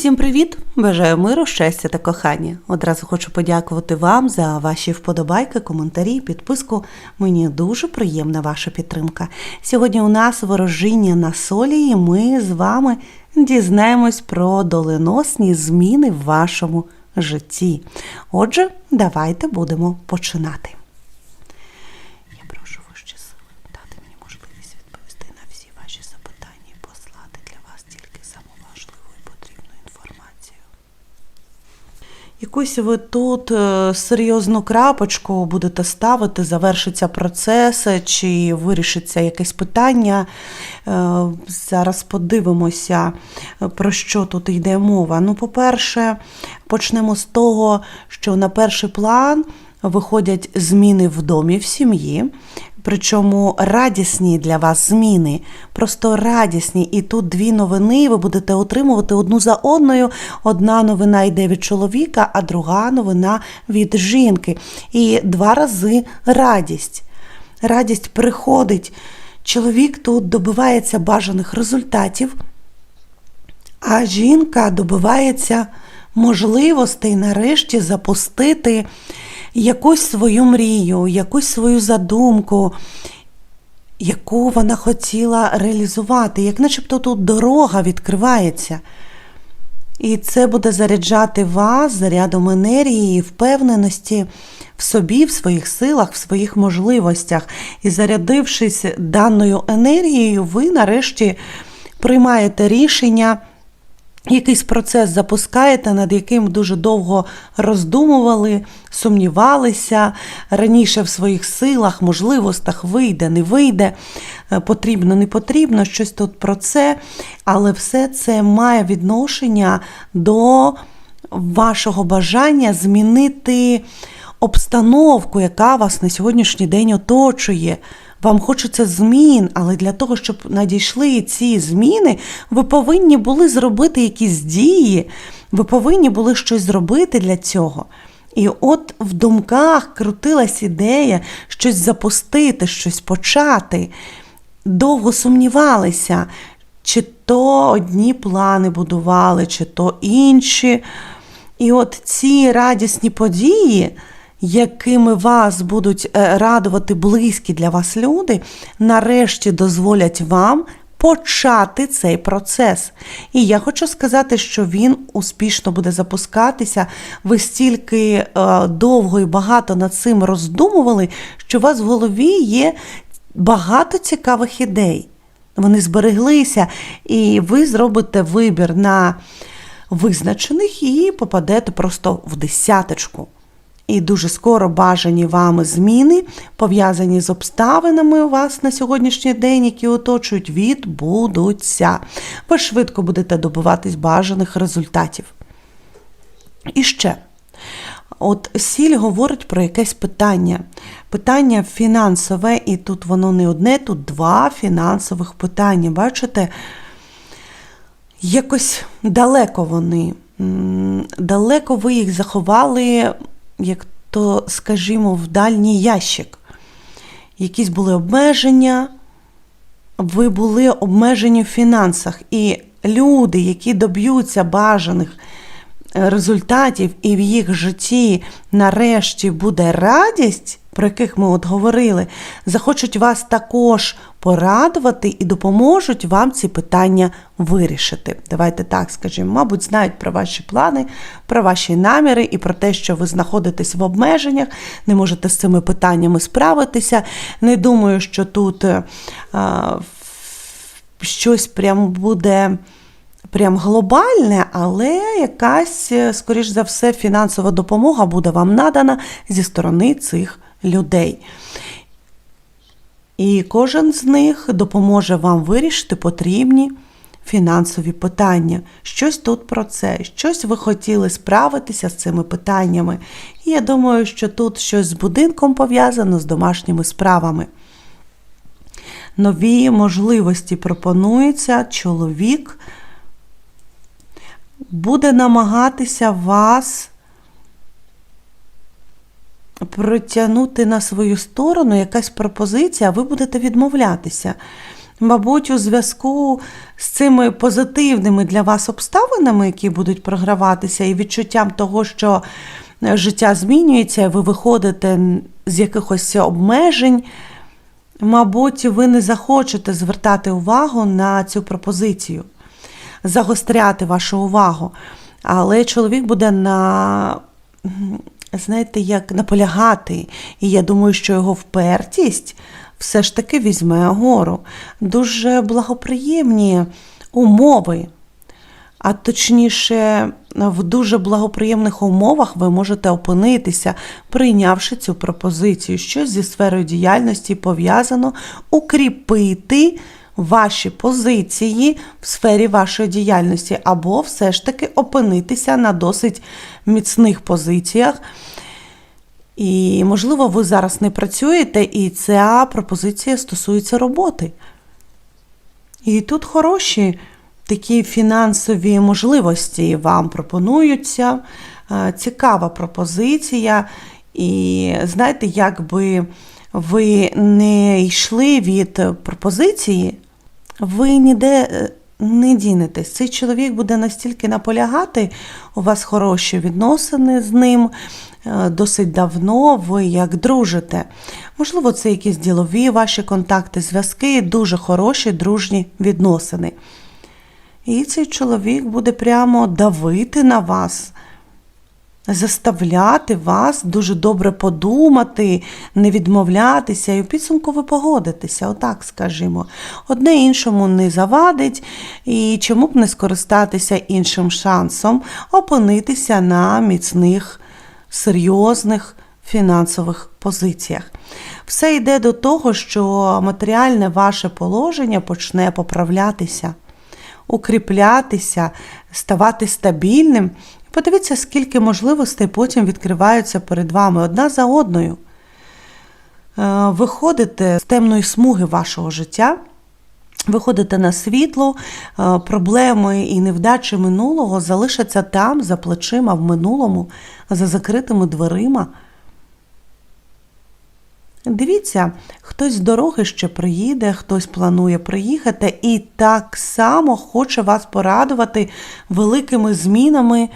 Всім привіт! Бажаю миру, щастя та кохання. Одразу хочу подякувати вам за ваші вподобайки, коментарі, підписку. Мені дуже приємна ваша підтримка. Сьогодні у нас ворожіння на солі, і ми з вами дізнаємось про доленосні зміни в вашому житті. Отже, давайте будемо починати. Я прошу вищі сили дати мені можливість відповісти на всі ваші запитання і послати для вас тільки саму важливу і потрібну інформацію. Якусь ви тут е, серйозну крапочку будете ставити, завершиться процес, чи вирішиться якесь питання. Е, Зараз подивимося, про що тут йде мова. Ну, по-перше, почнемо з того, що на перший план виходять зміни в домі, в сім'ї. Причому радісні для вас зміни, просто радісні. І тут дві новини ви будете отримувати одну за одною. Одна новина йде від чоловіка, а друга новина від жінки. І два рази радість. Радість приходить. Чоловік тут добивається бажаних результатів, а жінка добивається можливостей нарешті запустити якусь свою мрію, якусь свою задумку, яку вона хотіла реалізувати, як начебто тут дорога відкривається. І це буде заряджати вас зарядом енергії впевненості в собі, в своїх силах, в своїх можливостях. І зарядившись даною енергією, ви нарешті приймаєте рішення. Якийсь процес запускаєте, над яким дуже довго роздумували, сумнівалися раніше в своїх силах, можливостях вийде, не вийде, е, потрібно, не потрібно, щось тут про це, але все це має відношення до вашого бажання змінити обстановку, яка вас на сьогоднішній день оточує. Вам хочеться змін, але для того, щоб надійшли ці зміни, ви повинні були зробити якісь дії, ви повинні були щось зробити для цього. І от в думках крутилась ідея щось запустити, щось почати. Довго сумнівалися, чи то одні плани будували, чи то інші. І от ці радісні події якими вас будуть е, радувати близькі для вас люди, нарешті дозволять вам почати цей процес. І я хочу сказати, що він успішно буде запускатися. Ви стільки е, довго і багато над цим роздумували, що у вас в голові є багато цікавих ідей. Вони збереглися, і ви зробите вибір на визначених і попадете просто в десяточку. І дуже скоро бажані вами зміни, пов'язані з обставинами у вас на сьогоднішній день, які оточують, відбудуться. Ви швидко будете добиватись бажаних результатів. І ще. От сіль говорить про якесь питання. Питання фінансове, і тут воно не одне, тут два фінансових питання. Бачите? Якось далеко вони. Далеко ви їх заховали як то, скажімо, в дальній ящик. Якісь були обмеження, ви були обмежені в фінансах. І люди, які доб'ються бажаних результатів, і в їх житті нарешті буде радість, про яких ми от говорили, захочуть вас також порадувати і допоможуть вам ці питання вирішити. Давайте так скажімо, мабуть, знають про ваші плани, про ваші наміри і про те, що ви знаходитесь в обмеженнях, не можете з цими питаннями справитися. Не думаю, що тут а, щось прям буде. Прям глобальне, але якась, скоріш за все, фінансова допомога буде вам надана зі сторони цих людей. І кожен з них допоможе вам вирішити потрібні фінансові питання. Щось тут про це, щось ви хотіли справитися з цими питаннями. І я думаю, що тут щось з будинком пов'язано з домашніми справами. Нові можливості пропонуються чоловік намагатися вас притягнути на свою сторону якась пропозиція, а ви будете відмовлятися. Мабуть, у зв'язку з цими позитивними для вас обставинами, які будуть програватися, і відчуттям того, що життя змінюється, ви виходите з якихось обмежень, мабуть, ви не захочете звертати увагу на цю пропозицію, загостряти вашу увагу. Але чоловік буде на, знаєте, як наполягати. І я думаю, що його впертість все ж таки візьме гору. Дуже благоприємні умови. А точніше, в дуже благоприємних умовах ви можете опинитися, прийнявши цю пропозицію, щось зі сферою діяльності пов'язано укріпити ваші позиції в сфері вашої діяльності, або все ж таки опинитися на досить міцних позиціях. І, можливо, ви зараз не працюєте, і ця пропозиція стосується роботи. І тут хороші такі фінансові можливості вам пропонуються. Е, Цікава пропозиція. І знаєте, якби ви не йшли від пропозиції, ви ніде е, не дінетесь. Цей чоловік буде настільки наполягати, у вас хороші відносини з ним. е, Досить давно ви як дружите. Можливо, це якісь ділові ваші контакти, зв'язки, дуже хороші дружні відносини. І цей чоловік буде прямо давити на вас, заставляти вас дуже добре подумати, не відмовлятися, і у підсумку ви погодитеся, отак скажімо. Одне іншому не завадить, і чому б не скористатися іншим шансом опинитися на міцних, серйозних фінансових позиціях. Все йде до того, що матеріальне ваше положення почне поправлятися укріплятися, ставати стабільним. Подивіться, скільки можливостей потім відкриваються перед вами одна за одною. Е, Виходите з темної смуги вашого життя, виходите на світло, е, проблеми і невдачі минулого залишаться там, за плечима в минулому, за закритими дверима. Дивіться, хтось з дороги ще приїде, хтось планує приїхати і так само хоче вас порадувати великими змінами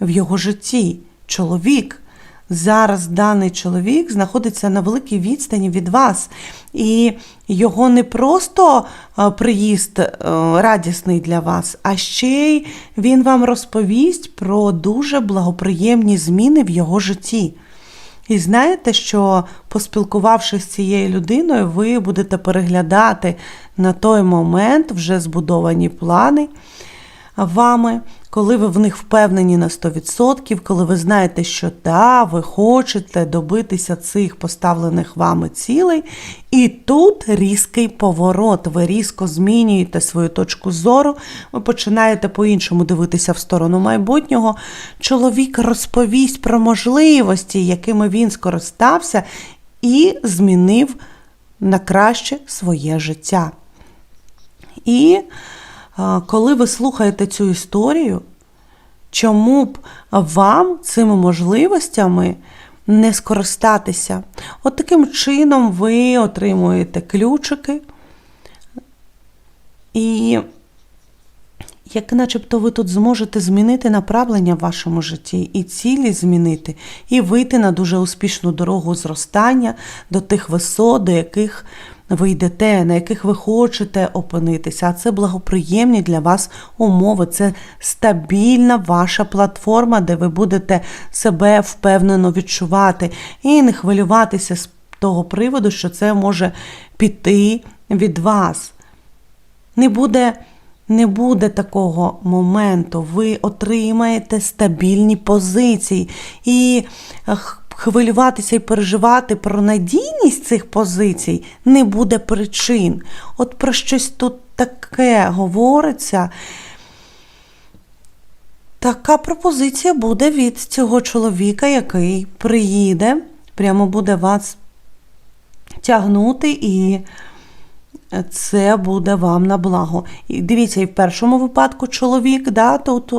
в його житті. Чоловік. Зараз даний чоловік знаходиться на великій відстані від вас, і його не просто е, приїзд е, радісний для вас, а ще й він вам розповість про дуже благоприємні зміни в його житті. І знаєте, що поспілкувавшись з цією людиною, ви будете переглядати на той момент вже збудовані плани вами, коли ви в них впевнені на 100%, коли ви знаєте, що да, ви хочете добитися цих поставлених вами цілей, і тут різкий поворот. Ви різко змінюєте свою точку зору, ви починаєте по-іншому дивитися в сторону майбутнього. Чоловік розповість про можливості, якими він скористався, і змінив на краще своє життя. І коли ви слухаєте цю історію, чому б вам цими можливостями не скористатися? От таким чином ви отримуєте ключики, і як начебто ви тут зможете змінити направлення в вашому житті, і цілі змінити, і вийти на дуже успішну дорогу зростання до тих висот, до яких ви йдете, на яких ви хочете опинитися. А це благоприємні для вас умови, це стабільна ваша платформа, де ви будете себе впевнено відчувати і не хвилюватися з того приводу, що це може піти від вас. Не буде. Не буде такого моменту, ви отримаєте стабільні позиції. І хвилюватися і переживати про надійність цих позицій не буде причин. От про щось тут таке говориться. Така пропозиція буде від цього чоловіка, який приїде, прямо буде вас тягнути і це буде вам на благо. І дивіться, і в першому випадку чоловік да, тут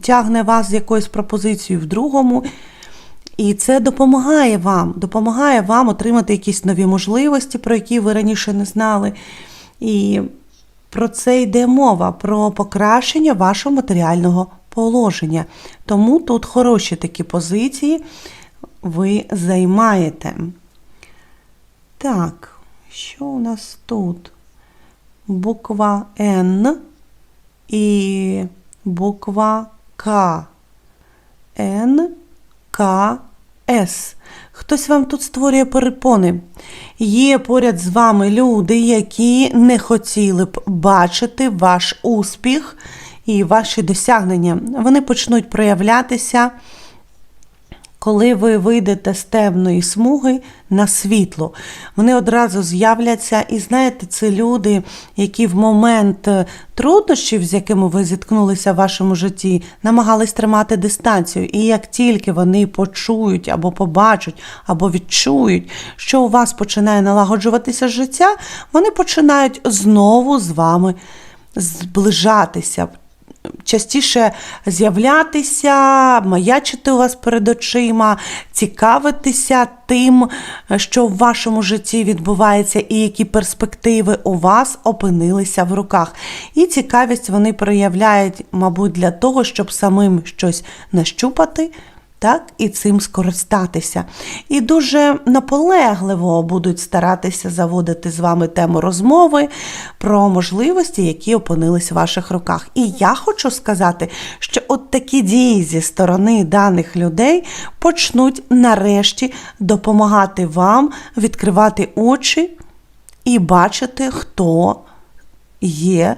тягне вас з якоюсь пропозицією, в другому. І це допомагає вам, допомагає вам отримати якісь нові можливості, про які ви раніше не знали. І про це йде мова, про покращення вашого матеріального положення. Тому тут хороші такі позиції ви займаєте. Так, що у нас тут? Буква Н і буква К. Н, К, С. Хтось вам тут створює перепони. Є поряд з вами люди, які не хотіли б бачити ваш успіх і ваші досягнення. Вони почнуть проявлятися коли ви вийдете з темної смуги на світло, вони одразу з'являться, і знаєте, це люди, які в момент е, труднощів, з якими ви зіткнулися в вашому житті, намагались тримати дистанцію. І як тільки вони почують або побачать, або відчують, що у вас починає налагоджуватися життя, вони починають знову з вами зближатися частіше з'являтися, маячити у вас перед очима, цікавитися тим, що в вашому житті відбувається, і які перспективи у вас опинилися в руках. І цікавість вони проявляють, мабуть, для того, щоб самим щось нащупати так, і цим скористатися. І дуже наполегливо будуть старатися заводити з вами тему розмови про можливості, які опинились в ваших руках. І я хочу сказати, що от такі дії зі сторони даних людей почнуть нарешті допомагати вам відкривати очі і бачити, хто є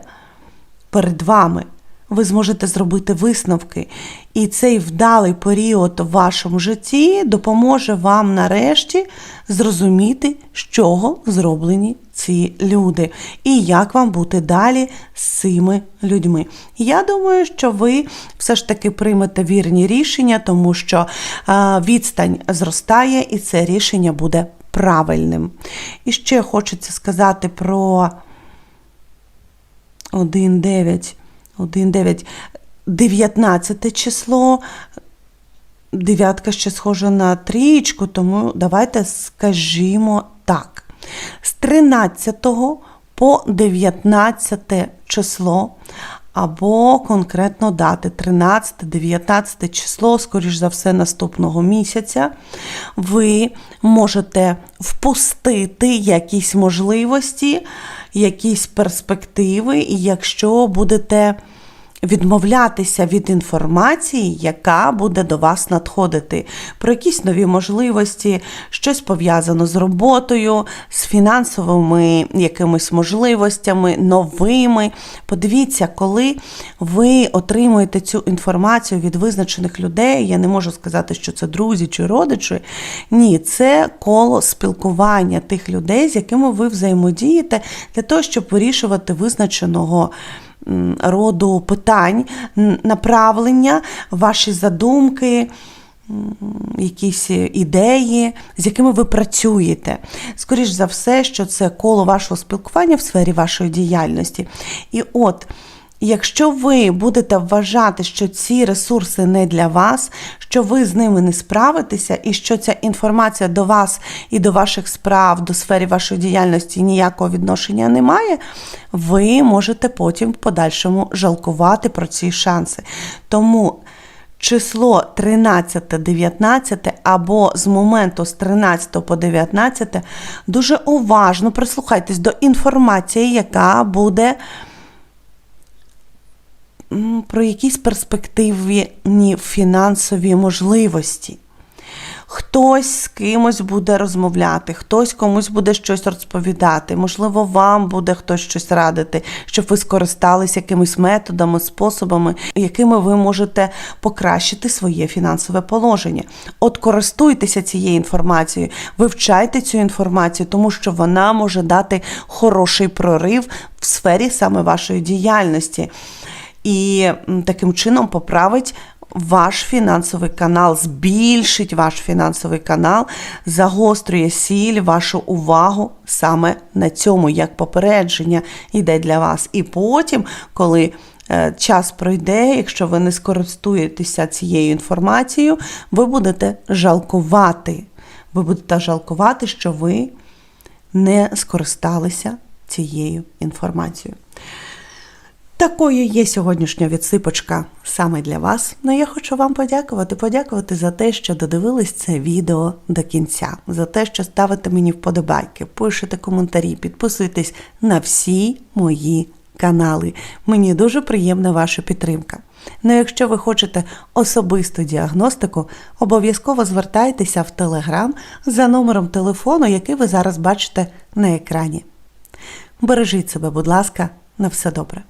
перед вами ви зможете зробити висновки. І цей вдалий період в вашому житті допоможе вам нарешті зрозуміти, з чого зроблені ці люди, і як вам бути далі з цими людьми. Я думаю, що ви все ж таки приймете вірні рішення, тому що відстань зростає, і це рішення буде правильним. І ще хочеться сказати про 1.9. 1, 9. 19 число. Дев'ятка ще схожа на трієчку, тому давайте скажімо так. З 13 по 19 число, або конкретно дати 13-19 число, скоріш за все, наступного місяця, ви можете впустити якісь можливості, якісь перспективи, і якщо будете відмовлятися від інформації, яка буде до вас надходити, про якісь нові можливості, щось пов'язано з роботою, з фінансовими якимись можливостями, новими. Подивіться, коли ви отримуєте цю інформацію від визначених людей, я не можу сказати, що це друзі чи родичі. Ні, це коло спілкування тих людей, з якими ви взаємодієте, для того, щоб вирішувати визначеного роду питань, направлення, ваші задумки. Якісь ідеї, з якими ви працюєте. Скоріш за все, що це коло вашого спілкування в сфері вашої діяльності. І от Якщо ви будете вважати, що ці ресурси не для вас, що ви з ними не справитеся, і що ця інформація до вас і до ваших справ, до сфери вашої діяльності ніякого відношення не має, ви можете потім в подальшому жалкувати про ці шанси. Тому число 13-19 або з моменту з 13 по 19 дуже уважно прислухайтесь до інформації, яка буде про якісь перспективні фінансові можливості. Хтось з кимось буде розмовляти, хтось комусь буде щось розповідати. Можливо, вам буде хтось щось радити, щоб ви скористалися якимись методами, способами, якими ви можете покращити своє фінансове положення. От користуйтеся цією інформацією, вивчайте цю інформацію, тому що вона може дати хороший прорив в сфері саме вашої діяльності і таким чином поправить ваш фінансовий канал, збільшить ваш фінансовий канал, загострює сіль, вашу увагу саме на цьому, як попередження йде для вас. І потім, коли е, час пройде, якщо ви не скористуєтеся цією інформацією, ви будете жалкувати. Ви будете жалкувати, що ви не скористалися цією інформацією. Такою є сьогоднішня відсипочка саме для вас. Ну я хочу вам подякувати, подякувати за те, що додивились це відео до кінця, за те, що ставите мені вподобайки, пишете коментарі, підписуєтесь на всі мої канали. Мені дуже приємна ваша підтримка. Ну, якщо ви хочете особисту діагностику, обов'язково звертайтеся в Телеграм за номером телефону, який ви зараз бачите на екрані. Бережіть себе, будь ласка, на все добре.